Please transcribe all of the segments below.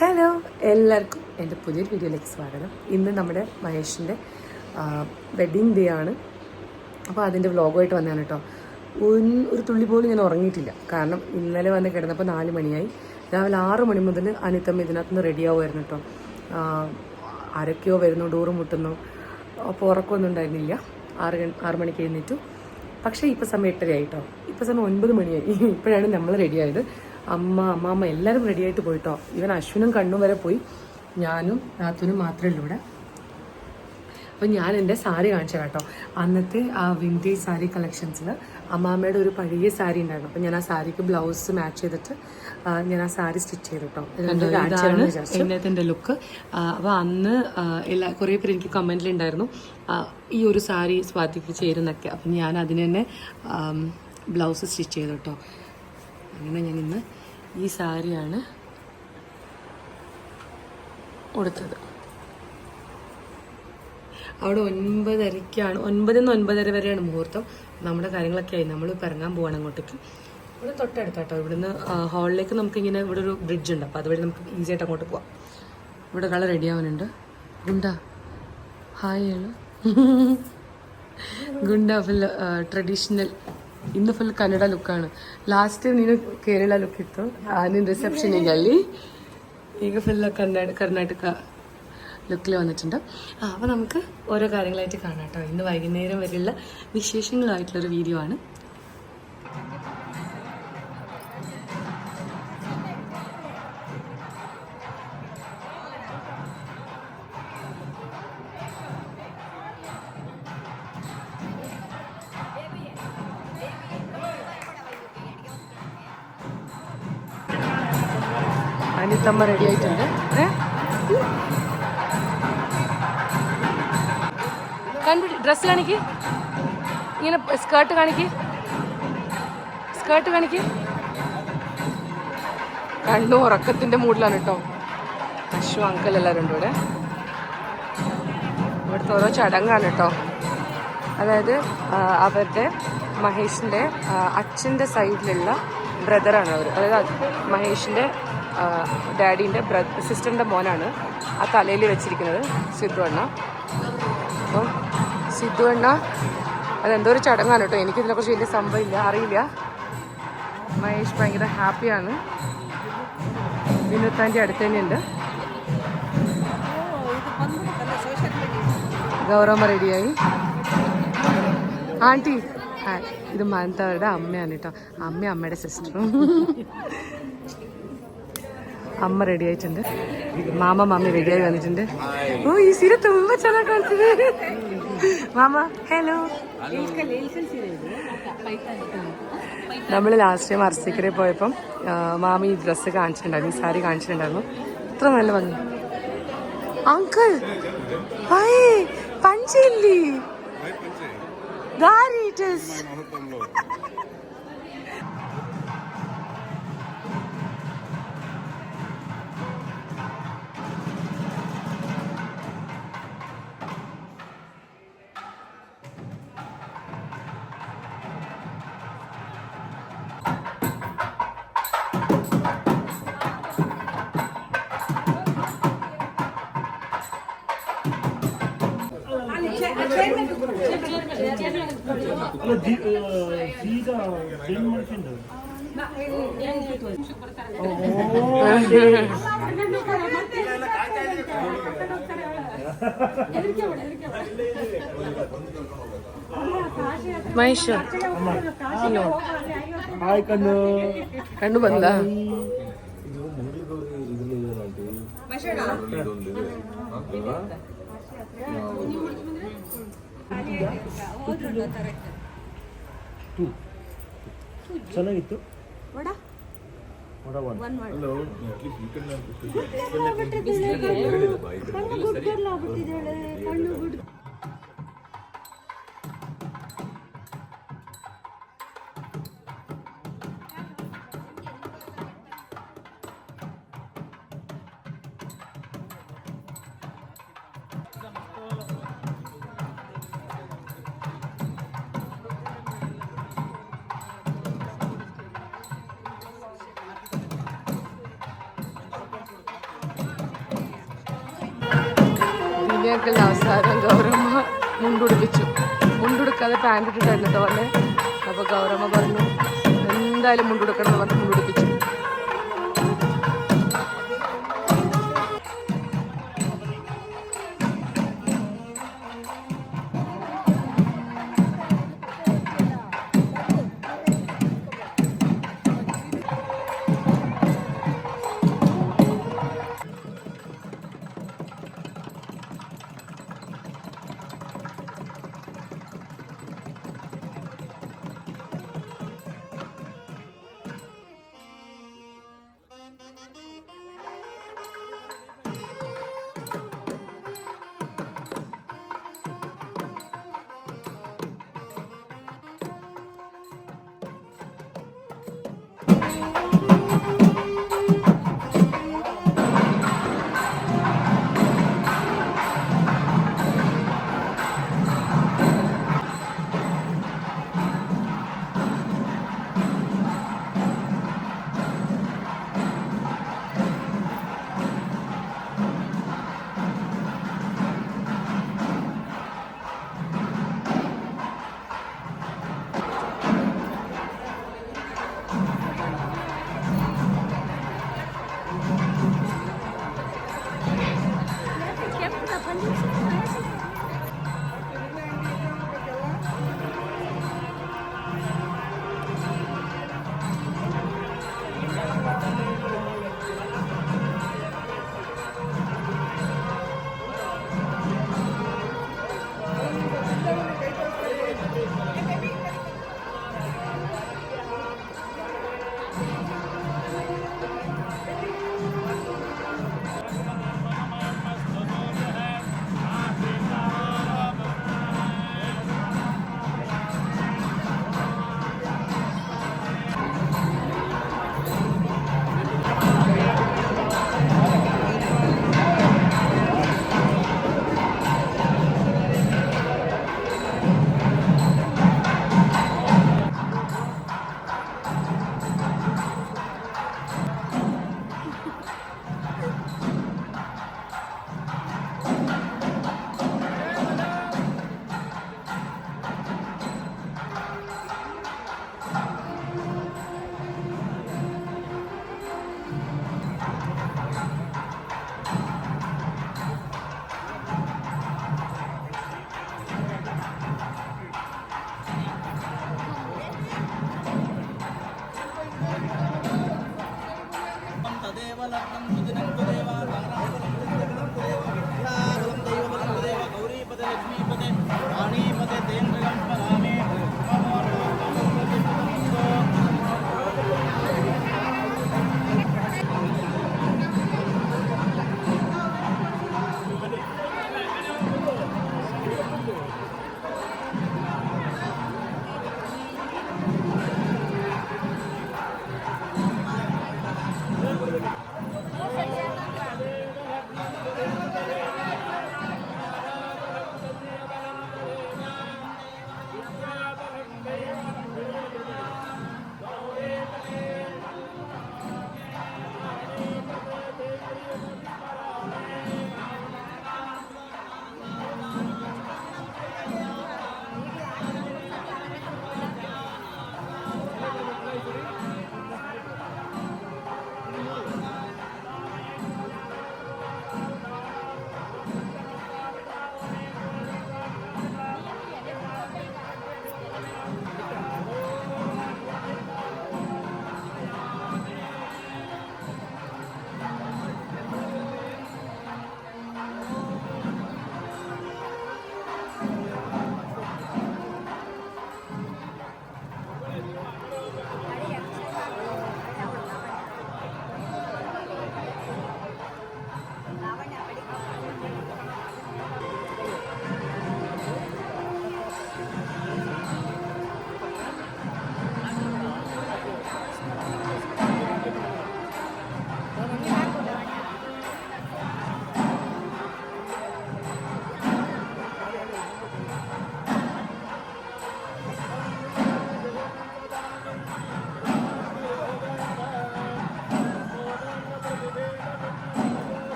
Hello എല്ലാവർക്കും എന്റെ പുതിയൊരു വീഡിയോയിലേക്ക് സ്വാഗതം. ഇന്ന് നമ്മുടെ മഹേഷിന്റെ വെഡ്ഡിങ് ഡേ ആണ്. അപ്പോൾ അതിന്റെ വ്ലോഗുമായിട്ട് വന്നതാണ് കേട്ടോ. ഒരു- തുള്ളി പോലും ഞാൻ ഉറങ്ങിയിട്ടില്ല. കാരണം ഇന്നലെ വന്ന് കിടന്നപ്പോൾ നാല് മണിയായി. രാവിലെ ആറ് മണി മുതൽ അനിത്തമ്മ ഇതിനകത്ത് നിന്ന് റെഡി ആവുമായിരുന്നു കേട്ടോ. ആരൊക്കെയോ വരുന്നു ഡോറ് മുട്ടുന്നു. അപ്പോൾ ഉറക്കമൊന്നും ഉണ്ടായിരുന്നില്ല. ആറ് ആറ് മണിക്ക് എഴുന്നേറ്റു. പക്ഷേ ഇപ്പോൾ സമയം എട്ടരയായി കേട്ടോ. ഇപ്പോൾ സമയം ഒൻപത് മണിയായി. ഇപ്പോഴാണ് നമ്മൾ റെഡിയായത് അമ്മ അമ്മാമ്മ എല്ലാവരും റെഡിയായിട്ട് പോയിട്ടോ. ഇവൻ അശ്വിനും കണ്ണും വരെ പോയി. ഞാനും നാത്തൂനും മാത്രമേ ഉള്ളൂ ഇവിടെ. അപ്പം ഞാൻ എന്റെ സാരി കാണിച്ചു കേട്ടോ. അന്നത്തെ ആ വിന്റേജ് സാരി കളക്ഷൻസിൽ അമ്മാമ്മയുടെ ഒരു പഴയ സാരി ഉണ്ടായിരുന്നു. അപ്പം ഞാൻ ആ സാരിക്ക് ബ്ലൗസ് മാച്ച് ചെയ്തിട്ട് ഞാൻ ആ സാരി സ്റ്റിച്ച് ചെയ്തു കേട്ടോ. ഇന്നത്തെ ലുക്ക് അപ്പോൾ അന്ന് എല്ലാ കുറേ പേര് എനിക്ക് കമന്റിലുണ്ടായിരുന്നു ഈ ഒരു സാരി സ്വാതിക്ക് ചേരുന്നൊക്കെ. അപ്പം ഞാൻ അതിന് തന്നെ ബ്ലൗസ് സ്റ്റിച്ച് ചെയ്തു കേട്ടോ. അങ്ങനെ ഞാൻ ഇന്ന് ഈ സാരിയാണ് കൊടുത്തത് അവിടെ ഒൻപതരയ്ക്കാണ് ഒൻപതിന്ന് ഒൻപതര വരെയാണ് മുഹൂർത്തം. നമ്മുടെ കാര്യങ്ങളൊക്കെ ആയി നമ്മൾ ഇറങ്ങാൻ പോവാണ് അങ്ങോട്ടേക്ക്. ഇവിടെ തൊട്ടടുത്ത് കേട്ടോ ഇവിടുന്ന് ഹാളിലേക്ക് നമുക്കിങ്ങനെ ഇവിടെ ഒരു ബ്രിഡ്ജ് ഉണ്ട്. അപ്പോൾ അതുവഴി നമുക്ക് ഈസി ആയിട്ട് അങ്ങോട്ട് പോവാം. ഇവിടെ കളർ റെഡി ആവാനുണ്ട്. ഗുണ്ട. ഹായ് ഗുണ്ട ഫുൾ ട്രഡീഷണൽ ಇನ್ನು ഫുൾ കന്നഡ ലുക്കാണ് ലാസ്റ്റ് ನೀನು കേരള ലുക്ക് ಇತ್ತು ನೀನು ರಿಸೆಪ್ಷನಿಗೆ ಅಲ್ಲಿ ಈಗ ഫുൾ കന്നഡ കർണാടക ലുക്കിൽ വന്നിട്ടുണ്ട്. അപ്പോൾ നമുക്ക് ഓരോ കാര്യങ്ങളായിട്ട് കാണാം കേട്ടോ. ഇന്ന് വൈകുന്നേരം വരെയുള്ള വിശേഷങ്ങളായിട്ടുള്ളൊരു വീഡിയോ ആണ്. അനിത്തമ്മ റെഡി ആയിട്ടുണ്ട്. കണ്ടു ഡ്രസ്സ് കാണിക്ക്. ഇങ്ങനെ സ്കേർട്ട് കാണിക്ക്. സ്കേർട്ട് കാണിക്ക്. കണ്ണു ഉറക്കത്തിന്റെ മൂഡിലാണ് കേട്ടോ അശു അങ്കിൾ എല്ലാവരും ഇവിടെ. ഇവിടുത്തെ ഓരോ ചടങ്ങാണ് കേട്ടോ അതായത് അവരുടെ മഹേഷിന്റെ അച്ഛന്റെ സൈഡിലുള്ള ബ്രദറാണ് അവർ അതായത് മഹേഷിന്റെ ഡാഡീന്റെ ബ്ര സിസ്റ്ററിന്റെ മോനാണ് ആ തലയിൽ വെച്ചിരിക്കുന്നത് സിദ്ധു അണ്ണ. അപ്പം സിദ്ധു അണ്ണ അതെന്തോ ഒരു ചടങ്ങാണ് കേട്ടോ. എനിക്കിതിനെക്കുറിച്ച് വലിയ സംഭവം ഇല്ല അറിയില്ല. മഹേഷ് ഭയങ്കര ഹാപ്പിയാണ്. വിനുത്താന്റെ അടുത്ത് തന്നെയുണ്ട്. ഗൗരവ റെഡിയായി. ആന്റി ഇത് മാനത്തവരുടെ അമ്മയാണ് കേട്ടോ. അമ്മ അമ്മയുടെ സിസ്റ്ററും. അമ്മ റെഡി ആയിട്ടുണ്ട് മാമ മമ്മി റെഡിയായി വന്നിട്ടുണ്ട് ഓ ഈ സീര ತುಂಬ ಚೆನ್ನಾಗಿ ಕಾಣ್ತಿದೆ മാമ ഹലോ നമ്മൾ ലാസ്റ്റ് ടൈം അർസിക്കരെ പോയപ്പം ആ, മാമി ഈ ഡ്രസ്സ് കാണിച്ചിട്ടുണ്ടായിരുന്നു ഈ സാരി കാണിച്ചിട്ടുണ്ടായിരുന്നു ഇത്ര നല്ല ഭംഗി uncle hi പഞ്ചില്ലി There it is. Mahesh hi ಕಣ್ಣು ಕಣ್ಣು ಬಂದ ಹ್ಞೂ ಚೆನ್ನಾಗಿತ್ತು. ಹಲೋ ಬಿಸಿಲಿಗೆ ಕಣ್ಣು ಗುಡ್ಡಲ್ಲ ಆಗ್ಬಿಟ್ಟಿದ್ದಾಳೆ ಕಣ್ಣು ಗುಡ್ಡ മഞ്ഞാക്കലിന് അവസാനം ഗൗരമ്മ മുണ്ടുടുപ്പിച്ചു. മുണ്ടുടുക്കാതെ പാന്റ് വന്നെ അപ്പോൾ ഗൗരമ്മ പറഞ്ഞു എന്തായാലും മുണ്ടുടുക്കണം എന്ന് പറഞ്ഞ് മുണ്ടുടുപ്പിച്ചു.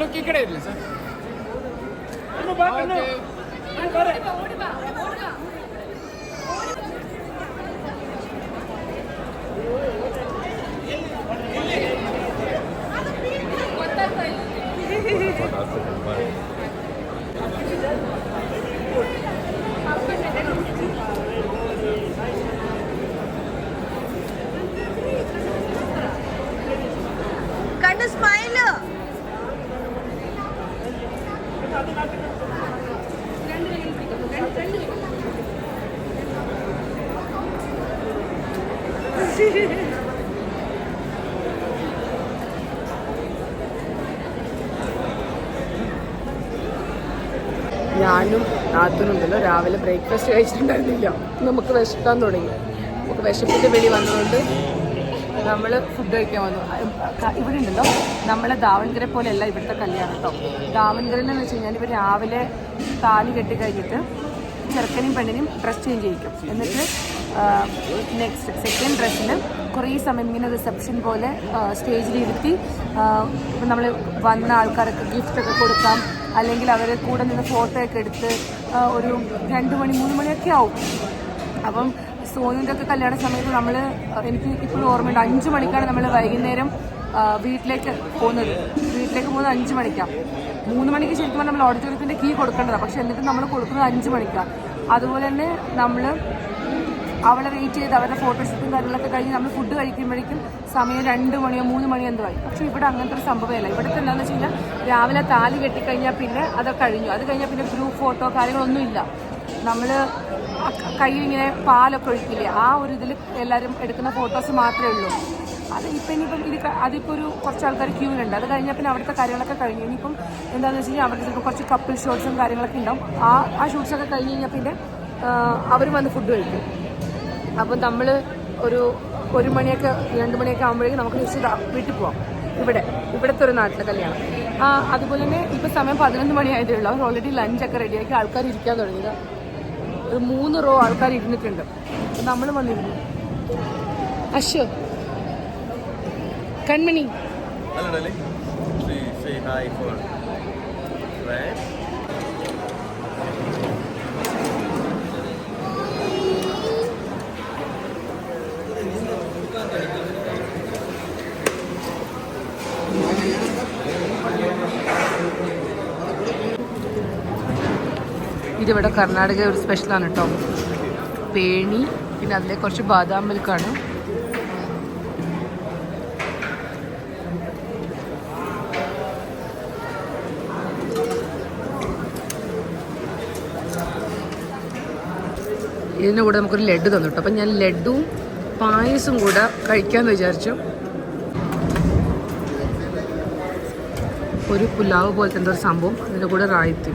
lo que creen. ഞാനും നാത്തുനുണ്ടല്ലോ രാവിലെ ബ്രേക്ക്ഫാസ്റ്റ് കഴിച്ചിട്ടുണ്ടായിരുന്നില്ല. നമുക്ക് വിശക്കാൻ തുടങ്ങി. നമുക്ക് വിശപ്പിന്റെ വെളി വന്നതുകൊണ്ട് നമ്മൾ ഫുഡ് കഴിക്കാൻ വന്നു. ഇവിടെ ഉണ്ടല്ലോ നമ്മളെ ദാവൻകര പോലെയല്ല ഇവിടുത്തെ കല്യാണം കേട്ടോ ദാവൺഗര എന്ന് വെച്ച് കഴിഞ്ഞാൽ ഇവർ രാവിലെ താലി കെട്ടി കഴിഞ്ഞിട്ട് ചെറുക്കനെയും പെണ്ണിനും ഡ്രസ് ചേഞ്ച് ചെയ്യിക്കും. എന്നിട്ട് നെക്സ്റ്റ് സെക്കൻഡ് ഡ്രസ്സിന് കുറേ സമയം ഇങ്ങനെ റിസപ്ഷൻ പോലെ ഇപ്പം നമ്മൾ വന്ന ആൾക്കാർക്ക് ഗിഫ്റ്റ് ഒക്കെ കൊടുക്കാം. അല്ലെങ്കിൽ അവരെ കൂടെ നിന്ന് ഫോട്ടോ ഒക്കെ എടുത്ത് ഒരു രണ്ട് മണി മൂന്ന് മണിയൊക്കെ ആവും. അപ്പം സോനുവിന്റെ ഒക്കെ കല്യാണ സമയത്ത് നമ്മൾ എനിക്ക് ഇപ്പോഴും ഓർമ്മയുണ്ട്. അഞ്ച് മണിക്കാണ് നമ്മൾ വൈകുന്നേരം വീട്ടിലേക്ക് പോകുന്നത്. വീട്ടിലേക്ക് പോകുന്നത് അഞ്ച് മണിക്കാണ് മൂന്ന് മണിക്ക് ശരിക്കും നമ്മൾ ഓഡിറ്റോറിയത്തിന്റെ കീ കൊടുക്കേണ്ടതാണ് പക്ഷെ എന്നിട്ട് നമ്മൾ കൊടുക്കുന്നത് അഞ്ച് മണിക്കാണ് അതുപോലെ തന്നെ നമ്മൾ അവളെ വെയിറ്റ് ചെയ്ത് അവരുടെ ഫോട്ടോഷൂട്ടും കാര്യങ്ങളൊക്കെ കഴിഞ്ഞ് നമ്മൾ ഫുഡ് കഴിക്കുമ്പോഴേക്കും സമയം രണ്ട് മണിയോ മൂന്ന് മണിയോ എന്തോ ആയി. പക്ഷേ ഇവിടെ അങ്ങനത്തെ ഒരു സംഭവമല്ല ഇവിടുത്തെ എന്താണെന്ന് വെച്ച് കഴിഞ്ഞാൽ രാവിലെ താലി കെട്ടിക്കഴിഞ്ഞാൽ പിന്നെ അതൊക്കെ കഴിഞ്ഞു. അത് കഴിഞ്ഞാൽ പിന്നെ ഗ്രൂപ്പ് ഫോട്ടോ കാര്യങ്ങളൊന്നും ഇല്ല നമ്മൾ കയ്യിൽ ഇങ്ങനെ പാലൊക്കെ ഒഴിക്കില്ലേ? ആ ഒരു ഇതിൽ എല്ലാവരും എടുക്കുന്ന ഫോട്ടോസ് മാത്രമേ ഉള്ളൂ. അത് ഇപ്പം ഇനിയിപ്പം ഇത് അതിപ്പോൾ ഒരു കുറച്ച് ആൾക്കാർ ക്യൂവിലുണ്ട് അത് കഴിഞ്ഞാൽ പിന്നെ അവിടുത്തെ കാര്യങ്ങളൊക്കെ കഴിഞ്ഞു ഇനിയിപ്പം എന്താണെന്ന് വെച്ച് കഴിഞ്ഞാൽ അവിടെ ചിലപ്പോൾ കുറച്ച് കപ്പിൾ ഷോട്ട്സും കാര്യങ്ങളൊക്കെ ഉണ്ടാവും ആ ആ ഷൂട്ട്സൊക്കെ കഴിഞ്ഞ് കഴിഞ്ഞാൽ പിന്നെ അവർ വന്ന് ഫുഡ് കഴിക്കും. അപ്പം നമ്മൾ ഒരു ഒരു മണിയൊക്കെ രണ്ട് മണിയൊക്കെ ആകുമ്പോഴേക്കും നമുക്ക് ദാ വീട്ടിൽ പോവാം. ഇവിടെ ഇവിടുത്തെ ഒരു നാട്ടിലെ കല്യാണം. അതുപോലെ തന്നെ ഇപ്പം സമയം പതിനൊന്ന് മണിയായതേ ഉള്ളൂ. അവർ ഓൾറെഡി ലഞ്ചൊക്കെ റെഡിയാക്കി ആൾക്കാർ ഇരിക്കാൻ തുടങ്ങിയത്. ഒരു മൂന്ന് റോ ആൾക്കാർ ഇരുന്നിട്ടുണ്ട്. നമ്മൾ വന്നിരുന്നു. അശോ കൺമണി. Hello, darling. ഫോർ say ഇതിവിടെ കർണാടക ഒരു സ്പെഷ്യലാണ് കേട്ടോ പേണി പിന്നെ അതിലെ കുറച്ച് ബാദാം മിൽക്കാണ്. ഇതിന്റെ കൂടെ നമുക്കൊരു ലഡു തന്നു കേട്ടോ അപ്പം ഞാൻ ലഡുവും പായസം കൂടെ കഴിക്കാമെന്ന് വിചാരിച്ചു. ഒരു പുലാവ് പോലത്തെ എന്തോ ഒരു സംഭവം അതിന്റെ കൂടെ റായത്തി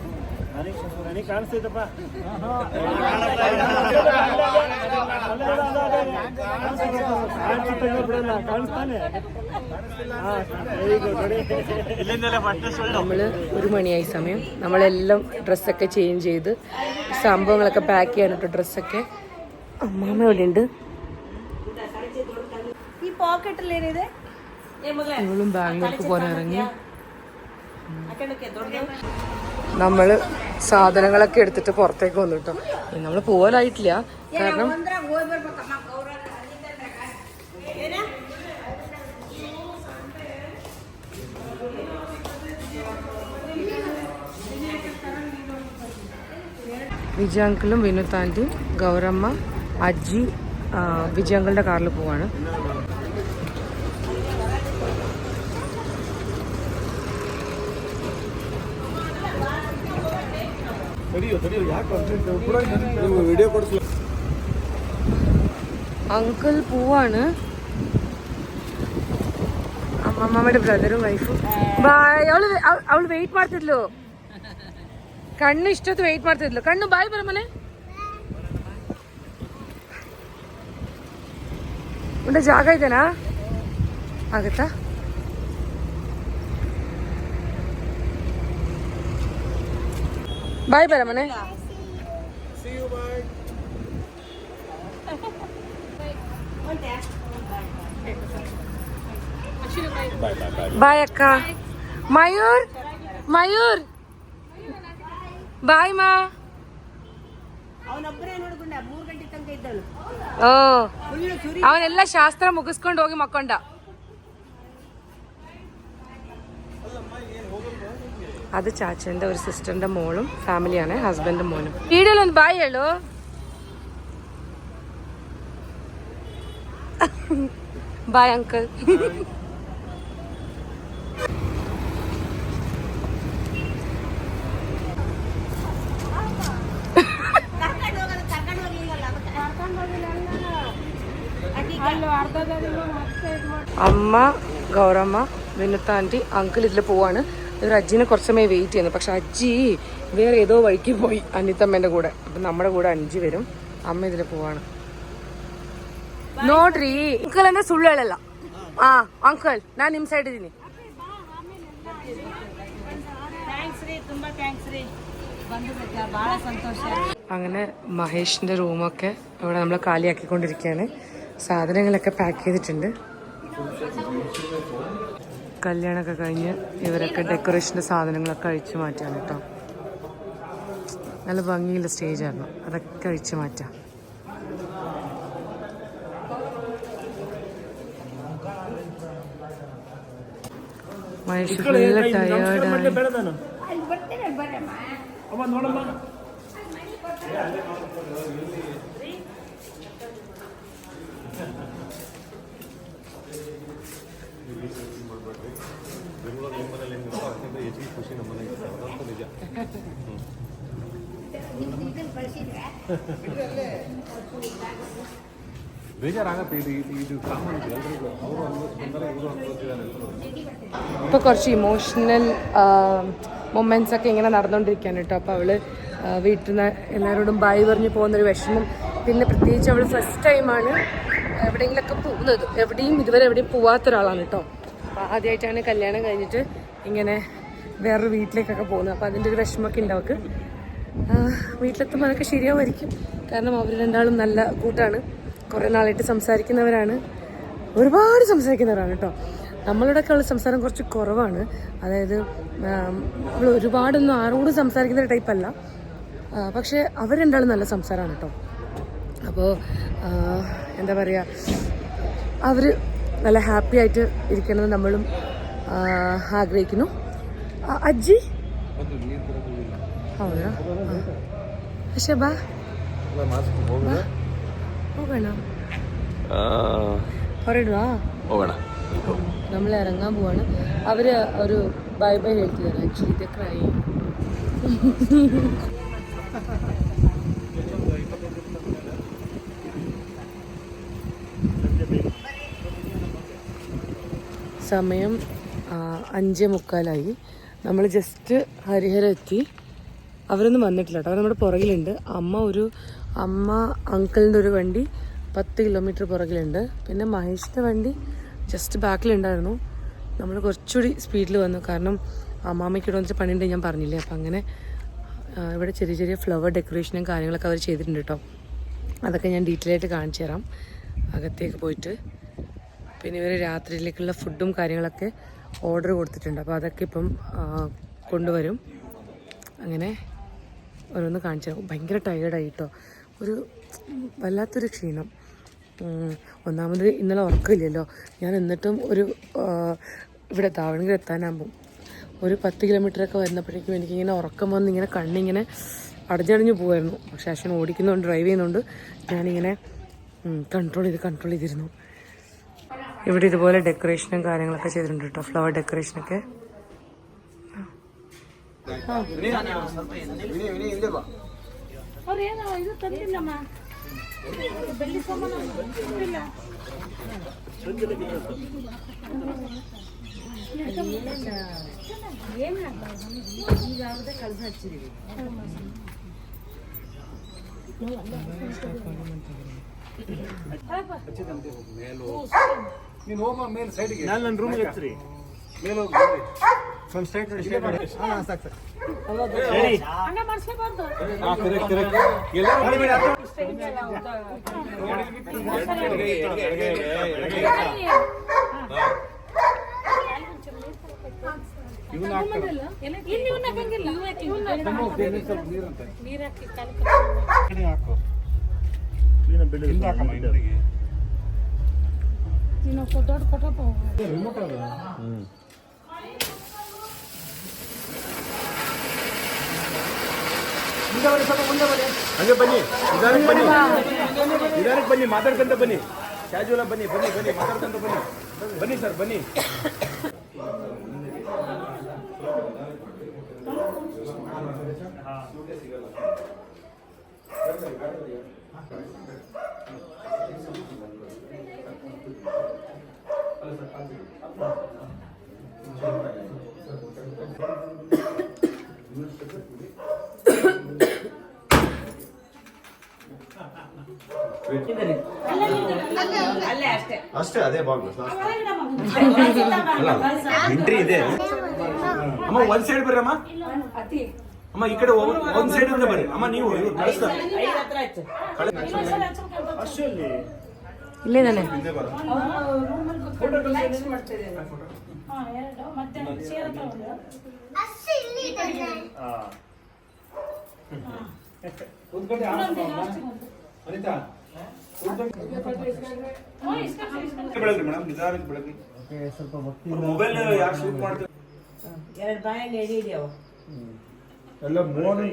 ನನಗೆ ಕಾಣಿಸ್ತೈತಪ್ಪ ಬಿಡಲ್ಲ ಕಾಣಿಸ್ತಾನೆ ಇಲ್ಲಿಂದಲೇ ಫಸ್ಟ್ നമ്മൾ ഒരു മണിയായി സമയം നമ്മളെല്ലാം ഡ്രസ്സൊക്കെ ചേഞ്ച് ചെയ്ത് സംഭവങ്ങളൊക്കെ പാക്ക് ചെയ്യാനിട്ട് ഡ്രസ്സൊക്കെ അമ്മാമ്മ ഇവിടെ ഉണ്ട് ഈ പോക്കറ്റിലേനിത് ഇവളും ബാംഗ്ലൂർക്ക് പോകാൻ ഇറങ്ങി നമ്മൾ സാധനങ്ങളൊക്കെ എടുത്തിട്ട് പുറത്തേക്ക് വന്നു കേട്ടോ നമ്മൾ പോകാനായിട്ടില്ല കാരണം വിജയ അങ്കിളും വിനുത്ത് ആന്റിയും ഗൗരമ്മ അജ്ജി വിജയാങ്കിളുടെ കാറിൽ പോവാണ്. ಅಂಕಲ್ ಪೂವಾಣ ಮಮ್ಮಮ್ಮಡೆ ಬ್ರದರು ವೈಫು ಬಾಯ್, ಅವಳು ಅವಳು ವೆಯ್ಟ್ ಮಾಡ್ತಿದ್ಲು. ಕಣ್ಣು ಇಷ್ಟೊತ್ತು ವೆಯ್ಟ್ ಮಾಡ್ತಿದ್ಲು. ಕಣ್ಣು ಬಾಯಿ ಬರ ಮನೆ. ಒಂದು ಜಾಗ ಇದೆನಾ? ಆಗತ್ತಾ? ಬಾಯ್ ಬರ ಮನೆ. ಬಾಯ್ ಅಕ್ಕ. ಮಯೂರ್ ಮಯೂರ್. ಬಾಯ್ ಮಾ. ಓ. ಅವನೆಲ್ಲ ಶಾಸ್ತ್ರ ಮುಗಿಸ್ಕೊಂಡು ಹೋಗಿ ಮಕ್ಕೊಂಡ. അത് ചാച്ചന്റെ ഒരു സിസ്റ്ററിന്റെ മോളും ഫാമിലിയാണ് ഹസ്ബൻഡും മോനും. വീഡിയോയിൽ ഒന്ന് ബായ് ಹೇಳು ബായ് അങ്കിൾ അമ്മ ഗൗരമ്മ വിനുത്താന്റി അങ്കിൾ ഇതിൽ പോവാണ്. ഒരു അജ്ജിനെ കുറച്ച് സമയം വെയിറ്റ് ചെയ്യുന്നു പക്ഷെ അജ്ജി വേറെ ഏതോ വഴിക്ക് പോയി അനിത്തമ്മേൻ്റെ കൂടെ അപ്പം നമ്മുടെ കൂടെ അഞ്ച് വരും അമ്മ ഇതിൽ പോവാണ് ನೋಡ್ರಿ ಅಂಕಲ್ ಅಂದ್ರೆ ಸುಳ್ಳು ಹೇಳಲ್ಲ ಆ ಅಂಕಲ್ ನಾನು ನಿಮ್ ಸೈಡ್ ಇದೀನಿ അങ്ങനെ മഹേഷിന്റെ റൂമൊക്കെ ഇവിടെ നമ്മൾ കാലിയാക്കിക്കൊണ്ടിരിക്കുകയാണ് സാധനങ്ങളൊക്കെ പാക്ക് ചെയ്തിട്ടുണ്ട് കല്യാണമൊക്കെ കഴിഞ്ഞ് ഇവരൊക്കെ ഡെക്കറേഷന്റെ സാധനങ്ങളൊക്കെ അഴിച്ചു മാറ്റാണ് കേട്ടോ നല്ല ഭംഗിയുള്ള സ്റ്റേജായിരുന്നു അതൊക്കെ അഴിച്ചു മാറ്റാം. മഹേഷ് ഫുള്ള് ടയേർഡായി ಬೇಡ ನಾನು ಅಮ್ಮ ನೋಡಮ್ಮ ಬೇಜಾರಾಗತ್ತೆ ಇದು ಇದು ಇದು ಕಾಮನ್ ಎಲ್ರಿಗೂ ಅವರು ಅನ್ಕೋತಾರೆ ಇವರು ಅನ್ಕೋತಿದ್ದಾರೆ ಎಲ್ಲರೂ ഇപ്പോൾ കുറച്ച് ഇമോഷണൽ മൊമെന്റ്സ് ഒക്കെ ഇങ്ങനെ നടന്നുകൊണ്ടിരിക്കുകയാണ് കേട്ടോ അപ്പോൾ അവള് ആ, വീട്ടിൽ നിന്ന് എല്ലാവരോടും ബായി പറഞ്ഞ് പോകുന്നൊരു വിഷമം പിന്നെ പ്രത്യേകിച്ച് അവൾ ഫസ്റ്റ് ടൈമാണ് എവിടെയെങ്കിലൊക്കെ പോകുന്നത് എവിടെയും ഇതുവരെ എവിടെയും പോവാത്ത ഒരാളാണ് കേട്ടോ അപ്പോൾ ആദ്യമായിട്ടാണ് കല്യാണം കഴിഞ്ഞിട്ട് ഇങ്ങനെ വേറൊരു വീട്ടിലേക്കൊക്കെ പോകുന്നത്. അപ്പോൾ അതിന്റെ ഒരു വിഷമമൊക്കെ ഉണ്ട് അവൾക്ക്. വീട്ടിലെത്തുമ്പോൾ അതൊക്കെ ശരിയാവുമായിരിക്കും. കാരണം അവർ രണ്ടാളും നല്ല കൂട്ടാണ്. കുറേ നാളായിട്ട് സംസാരിക്കുന്നവരാണ്. ഒരുപാട് സംസാരിക്കുന്നവരാണ് കേട്ടോ. നമ്മളോടൊക്കെ ഉള്ള സംസാരം കുറച്ച് കുറവാണ്. അതായത് നമ്മൾ ഒരുപാടൊന്നും ആരോടും സംസാരിക്കുന്ന ടൈപ്പല്ല പക്ഷേ അവർ രണ്ടാളും നല്ല സംസാരമാണ് കേട്ടോ. അപ്പോൾ എന്താ പറയുക അവർ നല്ല ഹാപ്പി ആയിട്ട് ഇരിക്കണമെന്ന് നമ്മളും ആ, ആഗ്രഹിക്കുന്നു ആ, ಅಜ್ಜಿ ಹೌದಾ ಅಷ್ಟೇ ಬಾ ಹೋಗೋಣ ಹೊರಡುವಾ ಹೋಗೋಣ നമ്മൾ ഇറങ്ങാൻ പോവാണ് അവര് ഒരു ബൈ ബൈ ಹೇಳ್ತಿದ್ದಾರೆ ആക്ച്വലി ഇത് ക്രൈ സമയം അഞ്ച് മുക്കാലായി. നമ്മൾ ജസ്റ്റ് ഹരിഹര എത്തി. അവരൊന്നും വന്നിട്ടില്ല കേട്ടോ. അവർ നമ്മുടെ പുറകിലുണ്ട്. അമ്മ ഒരു അമ്മ അങ്കിളിന്റെ ഒരു വണ്ടി പത്ത് കിലോമീറ്റർ പുറകിലുണ്ട്. പിന്നെ മഹേഷിന്റെ വണ്ടി ജസ്റ്റ് ബാക്കിലുണ്ടായിരുന്നു നമ്മൾ കുറച്ചുകൂടി സ്പീഡിൽ വന്നു. കാരണം അമ്മാമ്മയ്ക്ക് ഇവിടെ വന്നിട്ട് പണിയുണ്ട് ഞാൻ പറഞ്ഞില്ലേ. അപ്പം അങ്ങനെ ഇവിടെ ചെറിയ ചെറിയ ഫ്ലവർ ഡെക്കറേഷനും കാര്യങ്ങളൊക്കെ അവർ ചെയ്തിട്ടുണ്ട് കേട്ടോ. അതൊക്കെ ഞാൻ ഡീറ്റെയിൽ ആയിട്ട് കാണിച്ചു തരാം. അകത്തേക്ക് പോയിട്ട്. പിന്നെ ഇവർ രാത്രിയിലേക്കുള്ള ഫുഡും കാര്യങ്ങളൊക്കെ ഓർഡർ കൊടുത്തിട്ടുണ്ട്. അപ്പോൾ അതൊക്കെ ഇപ്പം കൊണ്ടുവരും. അങ്ങനെ ഓരോന്ന് കാണിച്ചു. ഭയങ്കര ടയേർഡായി കേട്ടോ ഒരു വല്ലാത്തൊരു ക്ഷീണം. ഒന്നാമത് ഇന്നലെ ഉറക്കമില്ലല്ലോ. ഞാൻ എന്നിട്ടും ഒരു ഇവിടെ ദാവണഗിരി എത്താനാകുമ്പം ഒരു പത്ത് കിലോമീറ്ററൊക്കെ വരുന്നപ്പോഴേക്കും എനിക്കിങ്ങനെ ഉറക്കം വന്ന് ഇങ്ങനെ കണ്ണിങ്ങനെ അടഞ്ഞടഞ്ഞു പോകുമായിരുന്നു പക്ഷേ അശ്വൻ ഓടിക്കുന്നുണ്ട് ഡ്രൈവ് ചെയ്യുന്നതുകൊണ്ട് ഞാനിങ്ങനെ കൺട്രോൾ ചെയ്ത് കൺട്രോൾ ചെയ്തിരുന്നു. ഇവിടെ ഇതുപോലെ ഡെക്കറേഷനും കാര്യങ്ങളൊക്കെ ചെയ്തിട്ടുണ്ട് കേട്ടോ ഫ്ലവർ ഡെക്കറേഷനൊക്കെ ನೀನು ಹೋಗೋ ಮೇಲೆ ಸೈಡ್ಗೆ ನಾನು ನನ್ನ ರೂಮ್ ಎತ್ರಿ ಮೇಲೆ ಹೋಗಿ ಸ್ವಲ್ಪ ಸ್ಟ್ರೈಟ್ ನೋಡಿ ಸ್ಟ್ರೈಟ್ ಮಾಡಿ ಹಾಂ ಸಾಕು ಸರ್. ನೀರು ಹಾಕಿ ಕ್ಲೀನ್ ಬೆಳೆ ಹಾಕಮ್ಮ ಹಾಕಮ್ಮ ಹಿಂದಿಗೆ ರಿಮೋಟ್ ಅದ ಹಂಗೆ ಬನ್ನಿ ನಿಧಾನಕ್ಕೆ ಬನ್ನಿ ನಿಧಾನಕ್ಕೆ ಬನ್ನಿ ಮಾತಾಡ್ಕೊಂತ ಬನ್ನಿ ಕ್ಯಾಜುವಲ್ ಬನ್ನಿ ಬನ್ನಿ ಬನ್ನಿ ಮಾತಾಡ್ಕೊಂತ ಬನ್ನಿ ಬನ್ನಿ ಸರ್ ಬನ್ನಿ ಅಷ್ಟೇ ಅದೇ ಬಾಗ್ಲು ಎಂಟ್ರಿ ಇದೆ. ಅಮ್ಮ ಒಂದ್ ಸೈಡ್ ಬರ್ರಿ ಅಮ್ಮ. ಅಮ್ಮ ಈ ಕಡೆ ಒಂದ್ ಸೈಡ್ ಇಂದ ಬರ್ರಿ. ಅಮ್ಮ ನೀವು ಇವ್ರು ಕಳಿಸ್ತಾರೆ ಇಲ್ಲೇ ತಾನೆ ಸ್ವಲ್ಪ ಮೊಬೈಲ್ ಯಾರು ಶೂಟ್ ಮಾಡ್ತಾರೆ ಎರಡು ಬಾಯಲ್ಲಿ ಎಲ್ಲ ಮೋನಿ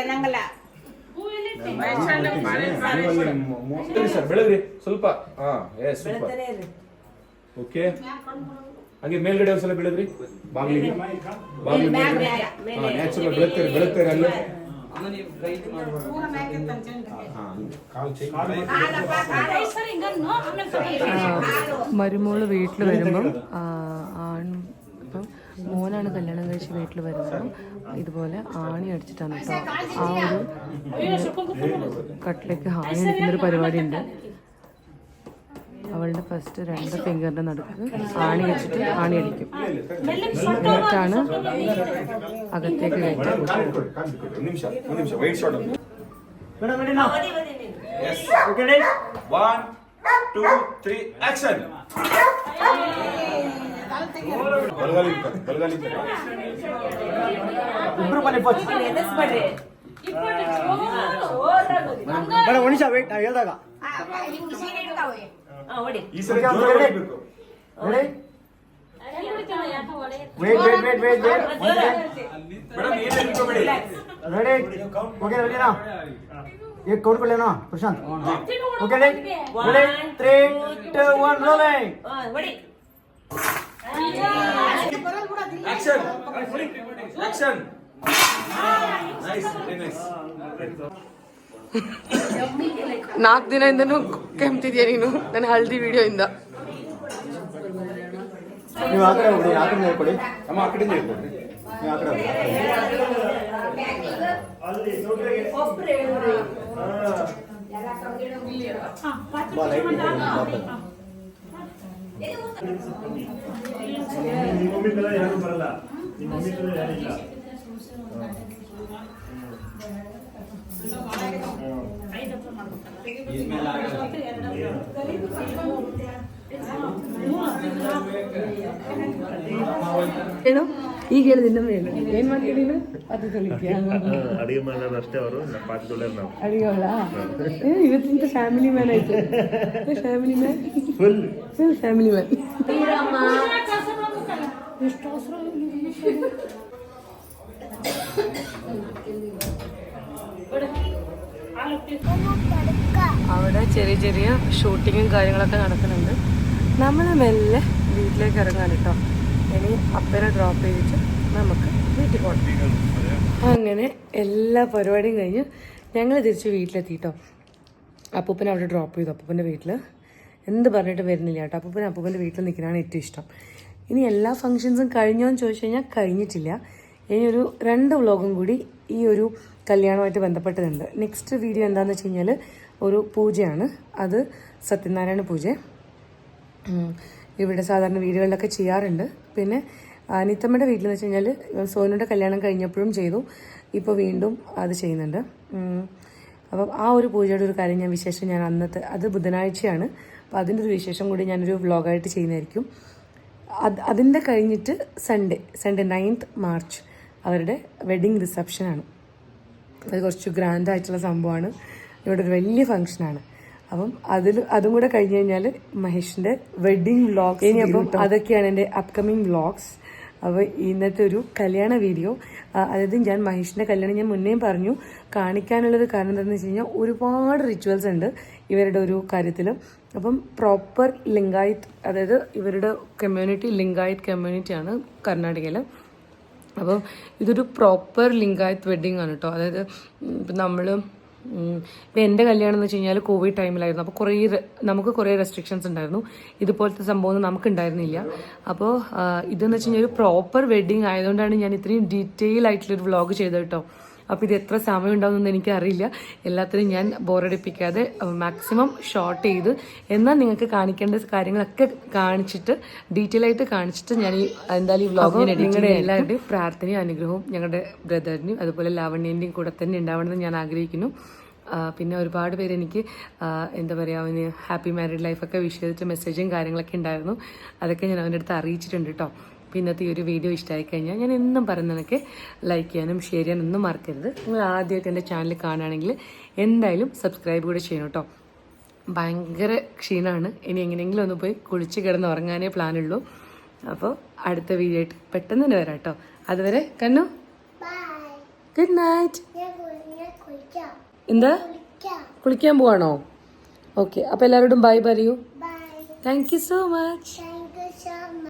ಅನ್ನಂಗಲ್ಲ. ಬೆಳಗ್ರಿ. ಸ್ವಲ್ಪ ಹಾ ಎಸ್ ಓಕೆ. ಹಂಗೆ ಮೇಲ್ಗಡೆ ಒಂದ್ಸಲ ಬೆಳೆದ್ರಿ ಬಾಗ್ಲಿಗೆ. ಬಾಗ್ಲಿಗೆ. ನ್ಯಾಚುರಲ್ ಬೆಳಗ್ತಾರೆ ಬೆಳಗ್ತಾರೆ ಅಲ್ಲೇ. മരുമോൾ വീട്ടിൽ വരുമ്പം ആണ് ആൺ ഇപ്പം മോനാണ് കല്യാണം കഴിച്ച് വീട്ടിൽ വരുമ്പം ഇതുപോലെ ആണി അടിച്ചിട്ടാണ് കേട്ടോ ആ ഒരു കട്ടിലേക്ക് ഹാണി അടിക്കുന്ന ഒരു പരിപാടി ഉണ്ട് അവളുടെ ഫസ്റ്റ് രണ്ട് ഫിംഗറിന്റെ നടുക്ക് ആണി വെച്ചിട്ട് ആണി അടിക്കും എന്നിട്ടാണ് അകത്തേക്ക് കയറ്റുക ಒಂದು ನಿಮಿಷ ಒಂದು ನಿಮಿಷ ವೈಟ್ ಶಾಟ್ ಮೇಡಮ್ ರೆಡಿ ನಾವು ಬದಿ ಬದಿ ನಿಲ್ಲಿ. Yes okay ready one two three action ಬಲಗಾಲಿ ಬಲಗಾಲಿ ಇಬ್ರು ಬನ್ನಿ ಫಸ್ಟ್ ಇಲ್ಲಿ ಎದುರಿಸ್ಬೇಡ್ರಿ. ಮೇಡಮ್ ಒಂದು ನಿಮಿಷ ವೇಟ್ ನಾವು ಹೇಳ್ದಾಗ ಹಾ, ಹೊಡಿ. ಈ ಸಲ ಜೋರಾಗಿ ಹೊಡಿಬೇಕು ready wait wait wait wait wait madam ಏನೇ ನಿಂತ್ಕೊಬೇಡಿ ರೆಡಿ ಓಕೆ ರೆಡಿನಾ ಈಗ ಕೌಡ್ಕೊಳ್ಳೇನೋ Prashanth okay ready ready three two one rolling ಹಾ, ಹೊಡಿ. Action action nice very nice ನಾಲ್ಕು ದಿನದಿಂದನೂ ಕೆಮ್ತಿದ್ಯಾ ನೀನು? ನನ್ನ ಹಳದಿ ವಿಡಿಯೋ ಇಂದ ಯಾರು ಬರಲ್ಲ. ಏನು ಈಗ ಹೇಳಿದ ಏನು ಏನ್ ಮಾಡ್ತೀರಿ ನೀನು ಅದು ಕಲಿತೀಯ ಅಡಿಗೆ ಮಾಡೋರು ಅಷ್ಟೇ ಅವರು ಪಾತ್ಕೊಳ್ಳೋರು ನಾವು ಅಡಿಗೆವಳ ಇವತ್ತಿಂತ ಫ್ಯಾಮಿಲಿ ಮ್ಯಾನ್ ಆಯ್ತು family man full full family man അവിടെ ചെറിയ ചെറിയ ഷൂട്ടിങ്ങും കാര്യങ്ങളൊക്കെ നടക്കുന്നുണ്ട്. നമ്മൾ മെല്ലെ വീട്ടിലേക്ക് ഇറങ്ങാൻ കേട്ടോ. ഇനി അപ്പനെ ഡ്രോപ്പ് ചെയ്തിട്ട് നമുക്ക് വീട്ടിൽ പോകണം അങ്ങനെ എല്ലാ പരിപാടിയും കഴിഞ്ഞ് ഞങ്ങൾ തിരിച്ച് വീട്ടിലെത്തി കേട്ടോ. അപ്പൂപ്പനെ അവിടെ ഡ്രോപ്പ് ചെയ്തു. അപ്പൂപ്പന്റെ വീട്ടിൽ എന്ത് പറഞ്ഞിട്ട് വരുന്നില്ല കേട്ടോ. അപ്പൂപ്പൻ അപ്പൂപ്പന്റെ വീട്ടിൽ നിൽക്കാനാണ് ഏറ്റവും ഇഷ്ടം. ഇനി എല്ലാ ഫങ്ഷൻസും കഴിഞ്ഞോ എന്ന് ചോദിച്ചു കഴിഞ്ഞാൽ കഴിഞ്ഞിട്ടില്ല. ഇനി ഒരു രണ്ട് വ്ളോഗും കൂടി ഈ ഒരു കല്യാണമായിട്ട് ബന്ധപ്പെട്ടതുണ്ട്. നെക്സ്റ്റ് വീഡിയോ എന്താണെന്ന് വെച്ച് കഴിഞ്ഞാൽ ഒരു പൂജയാണ്. അത് സത്യനാരായണ പൂജ. ഇവിടെ സാധാരണ വീടുകളിലൊക്കെ ചെയ്യാറുണ്ട്. പിന്നെ അനിത്തമ്മയുടെ വീട്ടിൽ വെച്ച് കഴിഞ്ഞാൽ സോനുടെ കല്യാണം കഴിഞ്ഞപ്പോഴും ചെയ്തു. ഇപ്പോൾ വീണ്ടും അത് ചെയ്യുന്നുണ്ട്. അപ്പം ആ ഒരു പൂജയുടെ ഒരു കാര്യം ഞാൻ വിശേഷം ഞാൻ അന്നത്തെ അത് ബുധനാഴ്ചയാണ്. അപ്പോൾ അതിന്റെ ഒരു വിശേഷം കൂടി ഞാനൊരു വ്ളോഗായിട്ട് ചെയ്യുന്നതായിരിക്കും. അത് അതിന്റെ കഴിഞ്ഞിട്ട് സൺഡേ സൺഡേ നയൻത്ത് മാർച്ച് അവരുടെ വെഡിങ് റിസപ്ഷനാണ് അത് കുറച്ച് ഗ്രാൻഡ് ആയിട്ടുള്ള സംഭവമാണ്. ഇവിടെ ഒരു വലിയ ഫംഗ്ഷനാണ് അപ്പം അതിൽ അതും കൂടെ കഴിഞ്ഞ് കഴിഞ്ഞാൽ മഹേഷിന്റെ വെഡിങ് വ്ളോഗ്സ് ഇനി അപ്പം അതൊക്കെയാണ് എന്റെ അപ്കമിങ് വ്ളോഗ്സ് അപ്പോൾ ഇന്നത്തെ ഒരു കല്യാണ വീഡിയോ അതായത് ഞാൻ മഹേഷിന്റെ കല്യാണം ഞാൻ മുന്നേയും പറഞ്ഞു. കാണിക്കാനുള്ളത് കാരണം എന്താണെന്ന് വെച്ച് കഴിഞ്ഞാൽ ഒരുപാട് റിച്വൽസ് ഉണ്ട് ഇവരുടെ ഒരു കാര്യത്തിൽ അപ്പം പ്രോപ്പർ ലിംഗായത്ത് അതായത് ഇവരുടെ കമ്മ്യൂണിറ്റി ലിംഗായത്ത് കമ്മ്യൂണിറ്റിയാണ് കർണാടകയിൽ അപ്പോൾ ഇതൊരു പ്രോപ്പർ ലിംഗായത്ത് വെഡ്ഡിങ് ആണ് കേട്ടോ അതായത് ഇപ്പം നമ്മൾ ഇപ്പം എന്റെ കല്യാണം എന്ന് വെച്ച് കഴിഞ്ഞാൽ കോവിഡ് ടൈമിലായിരുന്നു അപ്പോൾ കുറേ നമുക്ക് കുറേ റെസ്ട്രിക്ഷൻസ് ഉണ്ടായിരുന്നു. ഇതുപോലത്തെ സംഭവമൊന്നും നമുക്ക് ഉണ്ടായിരുന്നില്ല അപ്പോൾ ഇതെന്ന് വെച്ച് കഴിഞ്ഞാൽ ഒരു പ്രോപ്പർ വെഡ്ഡിങ് ആയതുകൊണ്ടാണ് ഞാൻ ഇത്രയും ഡീറ്റെയിൽ ആയിട്ടുള്ളൊരു വ്ളോഗ് ചെയ്തത് കേട്ടോ അപ്പോൾ ഇത് എത്ര സമയം ഉണ്ടാവുമെന്ന് എനിക്കറിയില്ല. എല്ലാത്തിനും ഞാൻ ബോറടിപ്പിക്കാതെ മാക്സിമം ഷോർട്ട് ചെയ്ത്. എന്നാൽ നിങ്ങൾക്ക് കാണിക്കേണ്ട കാര്യങ്ങളൊക്കെ കാണിച്ചിട്ട് ഡീറ്റെയിൽ ആയിട്ട് കാണിച്ചിട്ട് ഞാൻ ഈ എന്തായാലും ഈ വ്ളോഗ് നിങ്ങളുടെ എല്ലാവരുടെയും പ്രാർത്ഥനയും അനുഗ്രഹവും ഞങ്ങളുടെ ബ്രദറിനും അതുപോലെ ലാവണ്യന്റെയും കൂടെ തന്നെ ഉണ്ടാവണമെന്ന് ഞാൻ ആഗ്രഹിക്കുന്നു. പിന്നെ ഒരുപാട് പേര് എനിക്ക് എന്താ പറയുക അവന് ഹാപ്പി മാരീഡ് ലൈഫൊക്കെ വിഷ് ചെയ്തിട്ട് മെസ്സേജും കാര്യങ്ങളൊക്കെ ഉണ്ടായിരുന്നു. അതൊക്കെ ഞാൻ അവന്റെ അടുത്ത് അറിയിച്ചിട്ടുണ്ട് കേട്ടോ അപ്പോൾ ഇന്നത്തെ ഈ ഒരു വീഡിയോ ഇഷ്ടമായി കഴിഞ്ഞാൽ ഞാൻ എന്നും പറയുന്നതൊക്കെ ലൈക്ക് ചെയ്യാനും ഷെയർ ചെയ്യാനും ഒന്നും മറക്കരുത്. നിങ്ങൾ ആദ്യമായിട്ട് എന്റെ ചാനൽ കാണുകയാണെങ്കിൽ എന്തായാലും സബ്സ്ക്രൈബ് കൂടെ ചെയ്യണം കേട്ടോ. ഭയങ്കര ക്ഷീണമാണ്. ഇനി എങ്ങനെയെങ്കിലും ഒന്ന് പോയി കുളിച്ച് കിടന്ന് ഉറങ്ങാനേ പ്ലാനുള്ളൂ അപ്പോൾ അടുത്ത വീഡിയോ ആയിട്ട് പെട്ടെന്ന് തന്നെ വരാം കേട്ടോ. അതുവരെ കണ്ണു. ഗുഡ് നൈറ്റ് എന്താ? കുളിക്കാൻ പോവാണോ? ഓക്കെ അപ്പോൾ എല്ലാവരോടും ബൈ പറയൂ. Thank you so much